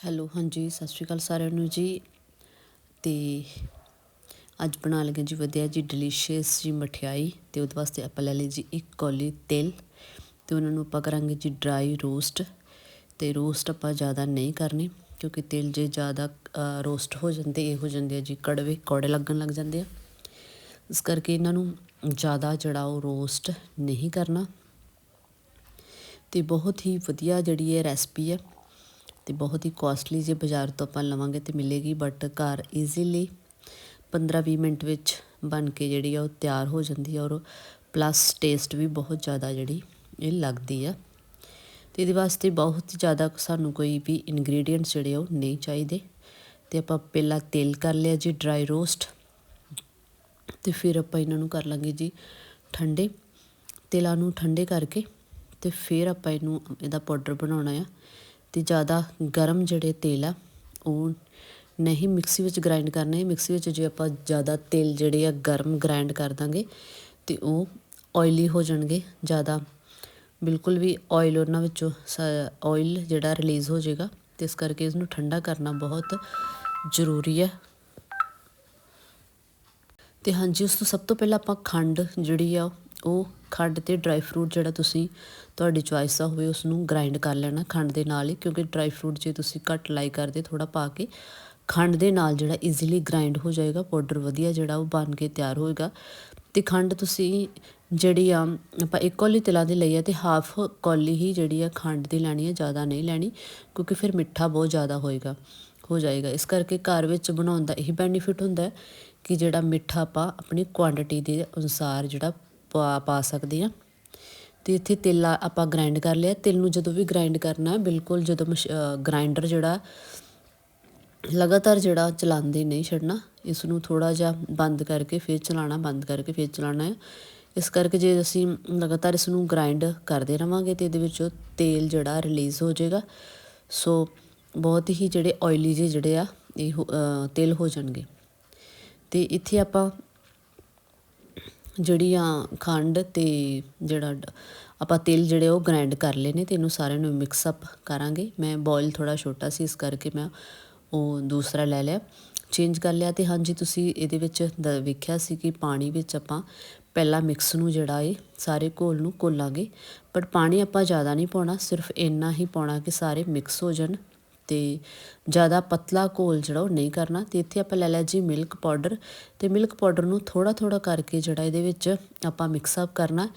Hello, ਹਾਂਜੀ, ਸਤਿ ਸ਼੍ਰੀ ਅਕਾਲ ਸਾਰਿਆਂ ਨੂੰ ਜੀ। ਤੇ ਅੱਜ ਬਣਾ ਲਗੇ ਜੀ ਵਧੀਆ ਜੀ ਡਿਲੀਸ਼ੀਅਸ ਜੀ ਮਠਿਆਈ ਤੇ ਉਹਦੇ ਵਾਸਤੇ ਆਪਾਂ ਲੈ ਲਈ ਜੀ ਇੱਕ ਕੌਲੀ ਤਿਲ ਤੇ ਉਹਨਾਂ ਨੂੰ ਆਪਾਂ ਕਰਾਂਗੇ ਜੀ ਡਰਾਈ ਰੋਸਟ ਤੇ ਰੋਸਟ ਆਪਾਂ ਜ਼ਿਆਦਾ ਨਹੀਂ ਕਰਨੀ ਕਿਉਂਕਿ ਤਿਲ ਜੇ ਜ਼ਿਆਦਾ ਰੋਸਟ ਹੋ ਜਾਂਦੇ, ਇਹ ਹੋ ਜਾਂਦੇ ਆ ਜੀ ਕੜਵੇ, ਕੌੜੇ ਲੱਗਣ ਲੱਗ ਜਾਂਦੇ ਆ। ਇਸ ਕਰਕੇ ਇਹਨਾਂ ਨੂੰ ਜ਼ਿਆਦਾ ਜਿਹੜਾ ਉਹ ਰੋਸਟ ਨਹੀਂ ਕਰਨਾ। ਤੇ ਬਹੁਤ ਹੀ ਵਧੀਆ ਜਿਹੜੀ ਇਹ ਰੈਸਪੀ ਹੈ ਤੇ ਬਹੁਤ ਹੀ ਕਾਸਟਲੀ ਜੇ ਬਾਜ਼ਾਰ ਤੋਂ ਆਪਾਂ ਲਵਾਂਗੇ ਤੇ ਮਿਲੇਗੀ ਬਟ ਘਰ ਈਜ਼ੀਲੀ 15-20 ਮਿੰਟ ਵਿੱਚ ਬਣ ਕੇ ਜਿਹੜੀ ਆ ਉਹ ਤਿਆਰ ਹੋ ਜਾਂਦੀ ਹੈ ਔਰ ਪਲੱਸ ਟੇਸਟ ਵੀ ਬਹੁਤ ਜ਼ਿਆਦਾ ਜਿਹੜੀ ਇਹ ਲੱਗਦੀ ਆ। ਤੇ ਇਹਦੇ ਵਾਸਤੇ ਬਹੁਤ ਜ਼ਿਆਦਾ ਸਾਨੂੰ ਕੋਈ ਵੀ ਇਨਗਰੀਡੀਅੰਟਸ ਜਿਹੜੇ ਉਹ ਨਹੀਂ ਚਾਹੀਦੇ। ਤੇ ਆਪਾਂ ਪਹਿਲਾਂ ਤੇਲ ਕਰ ਲਿਆ ਜੀ ਡਰਾਈ ਰੋਸਟ ਤੇ ਫਿਰ ਆਪਾਂ ਇਹਨਾਂ ਨੂੰ ਕਰ ਲਾਂਗੇ ਜੀ ਠੰਡੇ। ਤੇਲਾਂ ਨੂੰ ਠੰਡੇ ਕਰਕੇ ਤੇ ਫਿਰ ਆਪਾਂ ਇਹਨੂੰ, ਇਹਦਾ ਪਾਊਡਰ ਬਣਾਉਣਾ ਆ। ਅਤੇ ਜ਼ਿਆਦਾ ਗਰਮ ਜਿਹੜੇ ਤੇਲ ਆ, ਉਹ ਨਹੀਂ ਮਿਕਸੀ ਵਿੱਚ ਗ੍ਰਾਇੰਡ ਕਰਨੇ। ਮਿਕਸੀ ਵਿੱਚ ਜੇ ਆਪਾਂ ਜ਼ਿਆਦਾ ਤੇਲ ਜਿਹੜੇ ਆ ਗਰਮ ਗ੍ਰਾਇੰਡ ਕਰ ਦਾਂਗੇ, ਤੇ ਉਹ ਆਇਲੀ ਹੋ ਜਾਣਗੇ। ਜ਼ਿਆਦਾ ਬਿਲਕੁਲ ਵੀ ਆਇਲ ਉਹਨਾਂ ਵਿੱਚੋਂ ਆਇਲ ਜਿਹੜਾ ਰਿਲੀਜ਼ ਹੋ ਜਾਏਗਾ, ਤੇ ਇਸ ਕਰਕੇ ਇਸ ਨੂੰ ਠੰਡਾ ਕਰਨਾ ਬਹੁਤ ਜ਼ਰੂਰੀ ਹੈ। ਤੇ ਹਾਂਜੀ, ਉਸ ਤੋਂ ਸਭ ਤੋਂ ਪਹਿਲਾਂ ਆਪਾਂ ਖੰਡ ਜਿਹੜੀ ਆ, ਉਹ ਖੰਡ ਤੇ ਡਰਾਈ ਫਰੂਟ ਜਿਹੜਾ ਤੁਸੀਂ ਤੁਹਾਡੀ ਚੁਆਇਸ ਦਾ ਹੋਵੇ ਉਸ ਨੂੰ ਗ੍ਰਾਈਂਡ ਕਰ ਲੈਣਾ ਖੰਡ ਦੇ ਨਾਲ ਹੀ, ਕਿਉਂਕਿ ਡਰਾਈ ਫਰੂਟ ਜੇ ਤੁਸੀਂ ਘੱਟ ਲਾਈ ਕਰਦੇ ਥੋੜਾ ਪਾ ਕੇ, ਖੰਡ ਦੇ ਨਾਲ ਜਿਹੜਾ ਈਜ਼ੀਲੀ ਗ੍ਰਾਈਂਡ ਹੋ ਜਾਏਗਾ ਪਾਊਡਰ ਵਧੀਆ ਜਿਹੜਾ ਉਹ ਬਣ ਕੇ ਤਿਆਰ ਹੋਏਗਾ। ਤੇ ਖੰਡ ਤੁਸੀਂ ਜਿਹੜੀ ਆ, ਆਪਾਂ ਇੱਕ ਕੌਲੀ ਤਿਲਾਂ ਦੀ ਲਈ ਆ ਤੇ ਹਾਫ ਕੌਲੀ ਹੀ ਜਿਹੜੀ ਆ ਖੰਡ ਦੀ ਲੈਣੀ ਆ, ਜ਼ਿਆਦਾ ਨਹੀਂ ਲੈਣੀ, ਕਿਉਂਕਿ ਫਿਰ ਮਿੱਠਾ ਬਹੁਤ ਜ਼ਿਆਦਾ ਹੋਏਗਾ, ਹੋ ਜਾਏਗਾ। ਇਸ ਕਰਕੇ ਘਰ ਵਿੱਚ ਬਣਾਉਣ ਦਾ ਇਹ ਬੈਨੀਫਿਟ ਹੁੰਦਾ ਹੈ ਕਿ ਜਿਹੜਾ ਮਿੱਠਾ ਆਪਾਂ ਆਪਣੀ ਕੁਆਂਟੀਟੀ ਦੇ ਅਨੁਸਾਰ ਜਿਹੜਾ ਪਾ ਪਾ ਸਕਦੇ ਆ ਤੇ ਇੱਥੇ ਤਿਲ ਆਪਾਂ ਗ੍ਰਾਈਂਡ ਕਰ ਲਿਆ। ਤਿਲ ਨੂੰ ਜਦੋਂ ਵੀ ਗ੍ਰਾਈਂਡ ਕਰਨਾ, ਬਿਲਕੁਲ ਜਦੋਂ ਗ੍ਰਾਈਂਡਰ ਜਿਹੜਾ, ਲਗਾਤਾਰ ਜਿਹੜਾ ਚਲਾਉਂਦੇ ਨਹੀਂ ਛੱਡਣਾ ਇਸ ਨੂੰ ਥੋੜਾ ਜਿਹਾ ਬੰਦ ਕਰਕੇ ਫਿਰ ਚਲਾਣਾ ਬੰਦ ਕਰਕੇ ਫਿਰ ਚਲਾਣਾ ਹੈ। ਇਸ ਕਰਕੇ ਜੇ ਅਸੀਂ ਲਗਾਤਾਰ ਇਸ ਨੂੰ ਗ੍ਰਾਈਂਡ ਕਰਦੇ ਰਵਾਂਗੇ ਤੇ ਇਹਦੇ ਵਿੱਚੋਂ ਤੇਲ ਜਿਹੜਾ ਰਿਲੀਜ਼ ਹੋ ਜਾਏਗਾ। ਸੋ ਬਹੁਤ ਹੀ ਜਿਹੜੇ ਆਇਲੀ ਜਿਹੇ ਜਿਹੜੇ ਆ, ਇਹ ਤੇਲ ਹੋ ਜਾਣਗੇ। ਤੇ ਇੱਥੇ ਆਪਾਂ ਜਿਹੜੀ ਆ ਖੰਡ ਅਤੇ ਜਿਹੜਾ ਆਪਾਂ ਤੇਲ ਜਿਹੜੇ ਉਹ ਗ੍ਰਾਈਂਡ ਕਰ ਲਏ ਨੇ ਤੇ ਇਹਨੂੰ ਸਾਰਿਆਂ ਨੂੰ ਮਿਕਸ ਅਪ ਕਰਾਂਗੇ। ਮੈਂ ਬੋਇਲ ਥੋੜ੍ਹਾ ਛੋਟਾ ਸੀ, ਇਸ ਕਰਕੇ ਮੈਂ ਉਹ ਦੂਸਰਾ ਲੈ ਲਿਆ। ਚੇਂਜ ਕਰ ਲਿਆ ਅਤੇ ਹਾਂਜੀ, ਤੁਸੀਂ ਇਹਦੇ ਵਿੱਚ ਵੇਖਿਆ ਸੀ ਕਿ ਪਾਣੀ ਵਿੱਚ ਆਪਾਂ ਪਹਿਲਾਂ ਮਿਕਸ ਨੂੰ ਜਿਹੜਾ ਏ, ਸਾਰੇ ਘੋਲ ਨੂੰ ਘੋਲਾਂਗੇ। ਪਰ ਪਾਣੀ ਆਪਾਂ ਜ਼ਿਆਦਾ ਨਹੀਂ ਪਾਉਣਾ, ਸਿਰਫ ਇੰਨਾ ਹੀ ਪਾਉਣਾ ਕਿ ਸਾਰੇ ਮਿਕਸ ਹੋ ਜਾਣ। ਤੇ ਜ਼ਿਆਦਾ ਪਤਲਾ ਘੋਲ ਜਿਹੜਾ ਉਹ ਨਹੀਂ ਕਰਨਾ ਤੇ ਇੱਥੇ ਆਪਾਂ ਲੈ ਲਿਆ ਜੀ ਮਿਲਕ ਪਾਊਡਰ ਤੇ ਮਿਲਕ ਪਾਊਡਰ ਨੂੰ ਥੋੜਾ ਥੋੜਾ ਕਰਕੇ ਜਿਹੜਾ ਇਹਦੇ ਵਿੱਚ ਆਪਾਂ ਮਿਕਸ ਅਪ ਕਰਨਾ।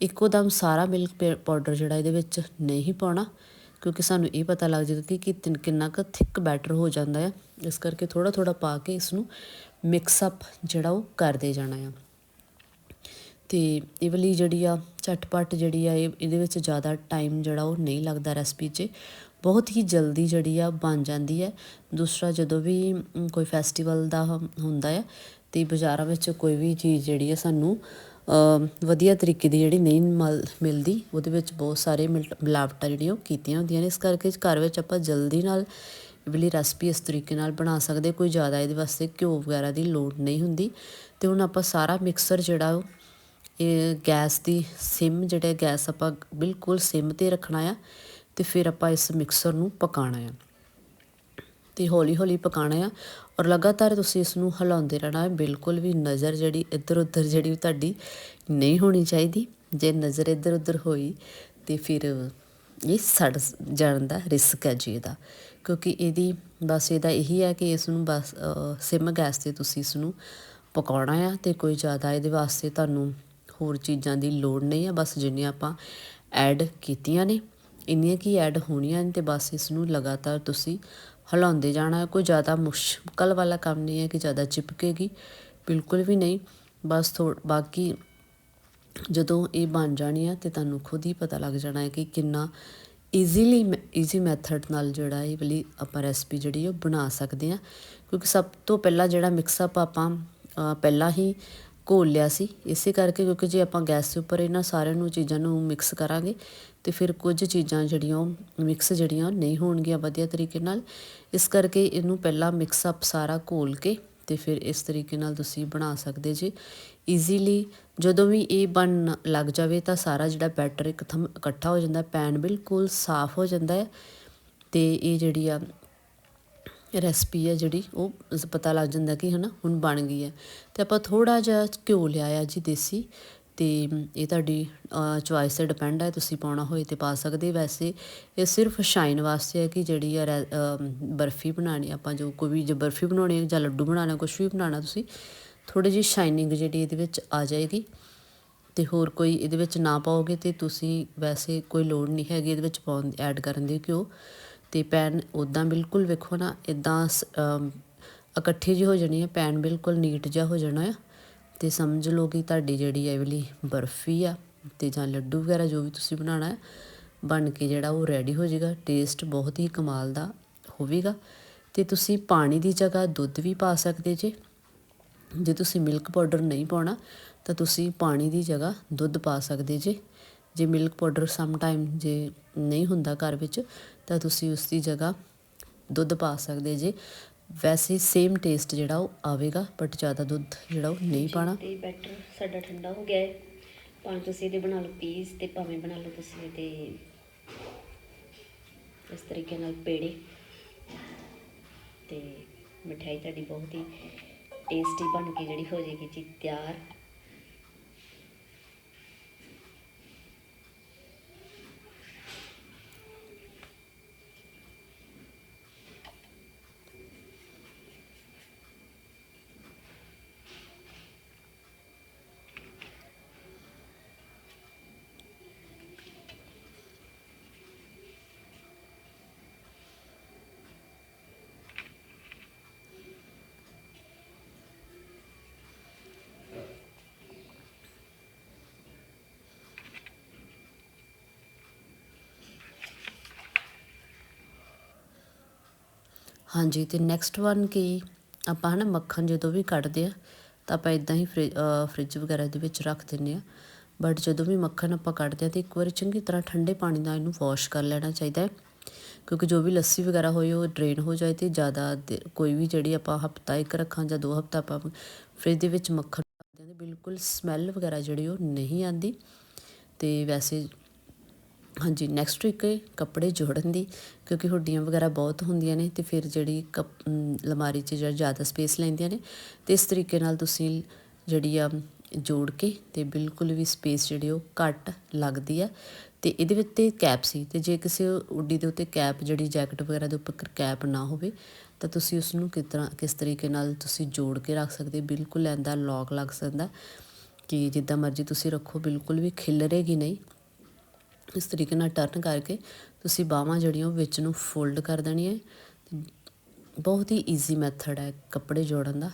ਇੱਕੋ ਦਮ ਸਾਰਾ ਮਿਲਕ ਪਾਊਡਰ ਜਿਹੜਾ ਇਹਦੇ ਵਿੱਚ ਨਹੀਂ ਪਾਉਣਾ, ਕਿਉਂਕਿ ਸਾਨੂੰ ਇਹ ਪਤਾ ਲੱਗ ਜਾਏਗਾ ਕਿ ਕਿੰਨਾ ਕੁ ਥਿੱਕ ਬੈਟਰ ਹੋ ਜਾਂਦਾ ਹੈ ਇਸ ਕਰਕੇ ਥੋੜਾ ਥੋੜਾ ਪਾ ਕੇ ਇਸ ਨੂੰ ਮਿਕਸ ਅਪ ਜਿਹੜਾ ਉਹ ਕਰਦੇ ਜਾਣਾ ਆ। ਤੇ ਇਹ ਵਾਲੀ ਜਿਹੜੀ ਆ, ਝਟਪਟ ਜਿਹੜੀ ਆ, ਇਹ ਇਹਦੇ ਵਿੱਚ ਜ਼ਿਆਦਾ ਟਾਈਮ ਜਿਹੜਾ ਉਹ ਨਹੀਂ ਲੱਗਦਾ ਰੈਸਪੀ 'ਚ। ਬਹੁਤ ਹੀ ਜਲਦੀ ਜਿਹੜੀ ਆ, ਬਣ ਜਾਂਦੀ ਹੈ। ਦੂਸਰਾ ਜਦੋਂ ਵੀ ਕੋਈ ਫੈਸਟੀਵਲ ਦਾ ਹੁੰਦਾ ਹੈ ਤੇ ਬਾਜ਼ਾਰਾਂ ਵਿੱਚ ਕੋਈ ਵੀ ਚੀਜ਼ ਜਿਹੜੀ ਆ ਸਾਨੂੰ ਵਧੀਆ ਤਰੀਕੇ ਦੀ ਜਿਹੜੀ ਨਹੀਂ ਮਿਲਦੀ, ਉਹਦੇ ਵਿੱਚ ਬਹੁਤ ਸਾਰੇ ਮਿਲਾਵਟਾਂ ਜਿਹੜੀਆਂ ਉਹ ਕੀਤੀਆਂ ਹੁੰਦੀਆਂ ਨੇ। ਇਸ ਕਰਕੇ ਘਰ ਵਿੱਚ ਆਪਾਂ ਜਲਦੀ ਨਾਲ ਵਾਲੀ ਰੈਸਪੀ ਇਸ ਤਰੀਕੇ ਨਾਲ ਬਣਾ ਸਕਦੇ ਕੋਈ ਜ਼ਿਆਦਾ ਇਹਦੇ ਵਾਸਤੇ ਘਿਓ ਵਗੈਰਾ ਦੀ ਲੋੜ ਨਹੀਂ ਹੁੰਦੀ। ਤੇ ਹੁਣ ਆਪਾਂ ਸਾਰਾ ਮਿਕਸਰ ਜਿਹੜਾ ਇਹ ਗੈਸ ਦੀ ਸਿਮ ਜਿਹੜਾ ਗੈਸ ਆਪਾਂ ਬਿਲਕੁਲ ਸਿਮ ਤੇ ਰੱਖਣਾ ਆ ਤੇ ਫਿਰ ਆਪਾਂ ਇਸ ਮਿਕਸਰ ਨੂੰ ਪਕਾਉਣਾ ਆ। ਤੇ ਹੌਲੀ ਹੌਲੀ ਪਕਾਉਣਾ ਆ ਔਰ ਲਗਾਤਾਰ ਤੁਸੀਂ ਇਸ ਨੂੰ ਹਿਲਾਉਂਦੇ ਰਹਿਣਾ ਹੈ, ਬਿਲਕੁਲ ਵੀ ਨਜ਼ਰ ਜਿਹੜੀ ਇੱਧਰ ਉੱਧਰ ਜਿਹੜੀ ਤੁਹਾਡੀ ਨਹੀਂ ਹੋਣੀ ਚਾਹੀਦੀ। ਜੇ ਨਜ਼ਰ ਇੱਧਰ ਉੱਧਰ ਹੋਈ ਤੇ ਫਿਰ ਇਹ ਸੜ ਜਾਣ ਦਾ ਰਿਸਕ ਹੈ ਜੀ ਇਹਦਾ। ਕਿਉਂਕਿ ਇਹਦੀ ਬਸ ਇਹਦਾ ਇਹੀ ਹੈ ਕਿ ਇਸ ਨੂੰ ਬਸ ਸਿਮ ਗੈਸ ਤੇ ਤੁਸੀਂ ਇਸ ਨੂੰ ਪਕਾਉਣਾ ਆ ਤੇ ਕੋਈ ਜ਼ਿਆਦਾ ਇਹਦੇ ਵਾਸਤੇ ਤੁਹਾਨੂੰ ਹੋਰ ਚੀਜ਼ਾਂ ਦੀ ਲੋੜ ਨਹੀਂ ਆ, ਬਸ ਜਿੰਨੀਆਂ ਆਪਾਂ ਐਡ ਕੀਤੀਆਂ ਨੇ, ਇੰਨੀਆਂ ਕੀ ਐਡ ਹੋਣੀਆਂ ਨੇ ਤੇ ਬਸ ਇਸ ਨੂੰ ਲਗਾਤਾਰ ਤੁਸੀਂ ਹਿਲਾਉਂਦੇ ਜਾਣਾ। ਕੋਈ ਜ਼ਿਆਦਾ ਮੁਸ਼ਕਲ ਵਾਲਾ ਕੰਮ ਨਹੀਂ ਹੈ ਕਿ ਜ਼ਿਆਦਾ ਚਿਪਕੇਗੀ, ਬਿਲਕੁਲ ਵੀ ਨਹੀਂ। ਬਸ ਥੋੜ ਬਾਕੀ ਜਦੋਂ ਇਹ ਬਣ ਜਾਣੀ ਆ ਤੇ ਤੁਹਾਨੂੰ ਖੁਦ ਹੀ ਪਤਾ ਲੱਗ ਜਾਣਾ ਹੈ ਕਿ ਕਿੰਨਾ ਈਜ਼ੀਲੀ ਈਜ਼ੀ ਮੈਥਡ ਨਾਲ ਜਿਹੜਾ ਇਹ ਵਾਲੀ ਆਪਾਂ ਰੈਸਪੀ ਜਿਹੜੀ ਉਹ ਬਣਾ ਸਕਦੇ ਆ। ਕਿਉਂਕਿ ਸਭ ਤੋਂ ਪਹਿਲਾਂ ਜਿਹੜਾ ਮਿਕਸ ਅਪ ਆਪਾਂ ਪਹਿਲਾਂ ਹੀ ਘੋਲ ਲਿਆ ਸੀ। ਇਸੇ ਕਰਕੇ ਕਿਉਂਕਿ ਜੇ ਆਪਾਂ ਗੈਸ ਦੇ ਉੱਪਰ ਇਹਨਾਂ ਸਾਰਿਆਂ ਨੂੰ ਚੀਜ਼ਾਂ ਨੂੰ ਮਿਕਸ ਕਰਾਂਗੇ, ਤੇ ਫਿਰ ਕੁਝ ਚੀਜ਼ਾਂ ਜਿਹੜੀਆਂ ਮਿਕਸ ਜਿਹੜੀਆਂ ਨਹੀਂ ਹੋਣਗੀਆਂ ਵਧੀਆ ਤਰੀਕੇ ਨਾਲ। ਇਸ ਕਰਕੇ ਇਹਨੂੰ ਪਹਿਲਾਂ ਮਿਕਸ ਅਪ ਸਾਰਾ ਘੋਲ ਕੇ ਤੇ ਫਿਰ ਇਸ ਤਰੀਕੇ ਨਾਲ ਤੁਸੀਂ ਬਣਾ ਸਕਦੇ ਜੀ। ਈਜ਼ੀਲੀ ਜਦੋਂ ਵੀ ਇਹ ਬਣ ਲੱਗ ਜਾਵੇ ਤਾਂ ਸਾਰਾ ਜਿਹੜਾ ਬੈਟਰ ਇੱਕਦਮ ਇਕੱਠਾ ਹੋ ਜਾਂਦਾ ਪੈਨ ਬਿਲਕੁਲ ਸਾਫ਼ ਹੋ ਜਾਂਦਾ ਹੈ। ਤੇ ਇਹ ਜਿਹੜੀ ਆ ਰੈਸਪੀ ਹੈ ਜਿਹੜੀ, ਉਹ ਪਤਾ ਲੱਗ ਜਾਂਦਾ ਕਿ ਹਨਾ, ਹੁਣ ਬਣ ਗਈ ਹੈ। ਤੇ ਆਪਾਂ ਥੋੜਾ ਜਿਹਾ ਘਿਓ ਲਿਆ ਆ ਜੀ ਦੇਸੀ, ਤੇ ਇਹ ਤੁਹਾਡੀ ਚੁਆਇਸ ਤੇ ਡਿਪੈਂਡ ਹੈ, ਤੁਸੀਂ ਪਾਉਣਾ ਹੋਏ ਤੇ ਪਾ ਸਕਦੇ ਵੈਸੇ ਇਹ ਸਿਰਫ ਸ਼ਾਈਨ ਵਾਸਤੇ ਹੈ ਕਿ ਜਿਹੜੀ ਆ ਰੈ- ਬਰਫੀ ਬਣਾਣੀ ਆਪਾਂ ਜੋ ਕੋਈ ਵੀ ਜੇ ਬਰਫੀ ਬਣਾਉਣੀ ਹੈ, ਜਾਂ ਲੱਡੂ ਬਣਾਉਣਾ ਕੁਝ ਵੀ ਬਣਾਉਣਾ ਤੁਸੀਂ ਥੋੜੀ ਜਿਹੀ ਸ਼ਾਈਨਿੰਗ ਜਿਹੜੀ ਇਹਦੇ ਵਿੱਚ ਆ ਜਾਏਗੀ। ਤੇ ਹੋਰ ਕੋਈ ਇਹਦੇ ਵਿੱਚ ਨਾ ਪਾਓਗੇ ਤੇ ਤੁਸੀਂ ਵੈਸੇ ਕੋਈ ਲੋੜ ਨਹੀਂ ਹੈਗੀ ਇਹਦੇ ਵਿੱਚ ਪਾਉਣ ਐਡ ਕਰਨ ਦੀ ਘਿਓ। ਤੇ ਪੈਨ ਉਦਾਂ ਬਿਲਕੁਲ ਵੇਖੋ ਨਾ ਇਦਾਂ ਇਕੱਠੀ ਜਿਹੀ ਹੋ ਜਾਣੀ ਹੈ ਪੈਨ ਬਿਲਕੁਲ ਨੀਟ ਜਿਹਾ ਹੋ ਜਾਣਾ ਆ। ਤੇ ਸਮਝ ਲਓ ਕਿ ਤੁਹਾਡੀ ਜਿਹੜੀ ਇਹ ਵਾਲੀ ਬਰਫੀ ਆ ਤੇ ਜਾਂ ਲੱਡੂ ਵਗੈਰਾ ਜੋ ਵੀ ਤੁਸੀਂ ਬਣਾਉਣਾ ਹੈ, ਬਣ ਕੇ ਜਿਹੜਾ ਉਹ ਰੈਡੀ ਹੋ ਜਾਏਗਾ ਟੇਸਟ ਬਹੁਤ ਹੀ ਕਮਾਲ ਦਾ ਹੋਵੇਗਾ। ਤੇ ਤੁਸੀਂ ਪਾਣੀ ਦੀ ਜਗ੍ਹਾ ਦੁੱਧ ਵੀ ਪਾ ਸਕਦੇ ਜੇ। ਜੇ ਤੁਸੀਂ ਮਿਲਕ ਪਾਊਡਰ ਨਹੀਂ ਪਾਉਣਾ, ਤਾਂ ਤੁਸੀਂ ਪਾਣੀ ਦੀ ਜਗ੍ਹਾ ਦੁੱਧ ਪਾ ਸਕਦੇ ਜੇ। ਜੇ ਮਿਲਕ ਪਾਊਡਰ ਸਮ ਟਾਈਮ ਜੇ ਨਹੀਂ ਹੁੰਦਾ ਘਰ ਵਿੱਚ ਤਾਂ ਤੁਸੀਂ ਉਸ ਦੀ ਜਗ੍ਹਾ ਦੁੱਧ ਪਾ ਸਕਦੇ ਜੇ। ਵੈਸੇ ਸੇਮ ਟੇਸਟ ਜਿਹੜਾ ਉਹ ਆਵੇਗਾ ਬਟ ਜ਼ਿਆਦਾ ਦੁੱਧ ਜਿਹੜਾ ਉਹ ਨਹੀਂ ਪਾਣਾ। ਤੇ ਬੈਟਰ ਸਾਡਾ ਠੰਡਾ ਹੋ ਗਿਆ ਹੈ। ਭਾਵੇਂ ਤੁਸੀਂ ਇਹਦੇ ਬਣਾ ਲਓ ਪੀਸ ਤੇ ਭਾਵੇਂ ਬਣਾ ਲਓ ਤੁਸੀਂ ਇਹਦੇ ਇਸ ਤਰੀਕੇ ਨਾਲ ਪੇੜੇ। ਤੇ ਮਠਿਆਈ ਤੁਹਾਡੀ ਬਹੁਤ ਹੀ ਟੇਸਟੀ ਬਣ ਕੇ ਜਿਹੜੀ ਹੋ ਜਾਏਗੀ ਜੀ ਤਿਆਰ। ਹਾਂਜੀ, ਤੇ ਨੈਕਸਟ ਵਨ ਕੀ? ਆਪਾਂ ਹਨਾ ਮੱਖਣ ਜਦੋਂ ਵੀ ਕੱਢਦੇ ਆ, ਤਾਂ ਆਪਾਂ ਇਦਾਂ ਹੀ ਫ੍ਰਿਜ ਫ੍ਰਿਜ ਵਗੈਰਾ ਦੇ ਵਿੱਚ ਰੱਖ ਦਿੰਨੇ ਆ। ਬਟ ਜਦੋਂ ਵੀ ਮੱਖਣ ਆਪਾਂ ਕੱਢਦੇ ਆ, ਤੇ ਇੱਕ ਵਾਰੀ ਚੰਗੀ ਤਰ੍ਹਾਂ ਠੰਡੇ ਪਾਣੀ ਨਾਲ ਇਹਨੂੰ ਵਾਸ਼ ਕਰ ਲੈਣਾ ਚਾਹੀਦਾ ਹੈ। ਕਿਉਂਕਿ ਜੋ ਵੀ ਲੱਸੀ ਵਗੈਰਾ ਹੋਏ ਉਹ ਡਰੇਨ ਹੋ ਜਾਏ ਤੇ ਜ਼ਿਆਦਾ ਦੇ- ਕੋਈ ਵੀ ਜਿਹੜੀ ਆਪਾਂ ਹਫਤਾ ਇੱਕ ਰੱਖਾਂ ਜਾਂ ਦੋ ਹਫਤਾ ਆਪਾਂ ਫ੍ਰਿਜ ਦੇ ਵਿੱਚ ਮੱਖਣ ਰੱਖਦੇ ਹਾਂ ਤੇ ਬਿਲਕੁਲ ਸਮੈਲ ਵਗੈਰਾ ਜਿਹੜੀ ਉਹ ਨਹੀਂ ਆਂਦੀ ਤੇ ਵੈਸੇ ਹਾਂਜੀ ਨੈਕਸਟ ਇੱਕ ਹੈ ਕੱਪੜੇ ਜੋੜਨ ਦੀ ਕਿਉਂਕਿ ਹੁੱਡੀਆਂ ਵਗੈਰਾ ਬਹੁਤ ਹੁੰਦੀਆਂ ਨੇ ਤੇ ਫਿਰ ਜਿਹੜੀ ਕੱਪ- ਅਮ, 'ਚ ਜਿਹੜਾ ਜ਼ਿਆਦਾ ਸਪੇਸ ਲੈਂਦੀਆਂ ਨੇ ਤੇ ਇਸ ਤਰੀਕੇ ਨਾਲ ਤੁਸੀਂ ਜਿਹੜੀ ਆ ਜੋੜ ਕੇ ਤੇ ਬਿਲਕੁਲ ਵੀ ਸਪੇਸ ਜਿਹੜੀ ਉਹ ਘੱਟ ਲੱਗਦੀ ਆ। ਤੇ ਇਹਦੇ ਵਿੱਚ ਤੇ ਕੈਪ ਸੀ ਤੇ ਜੇ ਕਿਸੇ ਉੱਡੀ ਦੇ ਉੱਤੇ ਕੈਪ ਜਿਹੜੀ ਜੈਕਟ ਵਗੈਰਾ ਦੇ ਉੱਪਰ ਕੈਪ ਨਾ ਹੋਵੇ ਤਾਂ ਤੁਸੀਂ ਉਸ ਨੂੰ ਕਿਸ ਤਰ੍ਹਾਂ ਕਿਸ ਤਰੀਕੇ ਨਾਲ ਤੁਸੀਂ ਜੋੜ ਕੇ ਰੱਖ ਸਕਦੇ ਬਿਲਕੁਲ ਐਂਦਾ ਲੌਕ ਲੱਗ ਸਕਦਾ ਕਿ ਜਿੱਦਾਂ ਮਰਜ਼ੀ ਤੁਸੀਂ ਰੱਖੋ ਬਿਲਕੁਲ ਵੀ ਖਿਲਰੇਗੀ ਨਹੀਂ। ਇਸ ਤਰੀਕੇ ਨਾਲ ਟਰਨ ਕਰਕੇ ਤੁਸੀਂ ਬਾਹਾਂ ਜਿਹੜੀਆਂ ਉਹ ਵਿੱਚ ਨੂੰ ਫੋਲਡ ਕਰ ਦੇਣੀਆਂ ਬਹੁਤ ਹੀ ਈਜ਼ੀ ਮੈਥਡ ਹੈ ਕੱਪੜੇ ਜੋੜਨ ਦਾ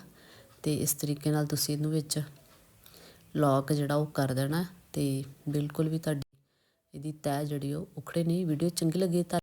ਤੇ ਇਸ ਤਰੀਕੇ ਨਾਲ ਤੁਸੀਂ ਇਹਨੂੰ ਵਿੱਚ ਲੌਕ ਜਿਹੜਾ ਉਹ ਕਰ ਦੇਣਾ ਤੇ ਬਿਲਕੁਲ ਵੀ ਤੁਹਾਡੀ ਇਹਦੀ ਤੈਅ ਜਿਹੜੀ ਉਹ ਉਖੜੇ ਨਹੀਂ। ਵੀਡੀਓ ਚੰਗੀ ਲੱਗੇ ਤਾਂ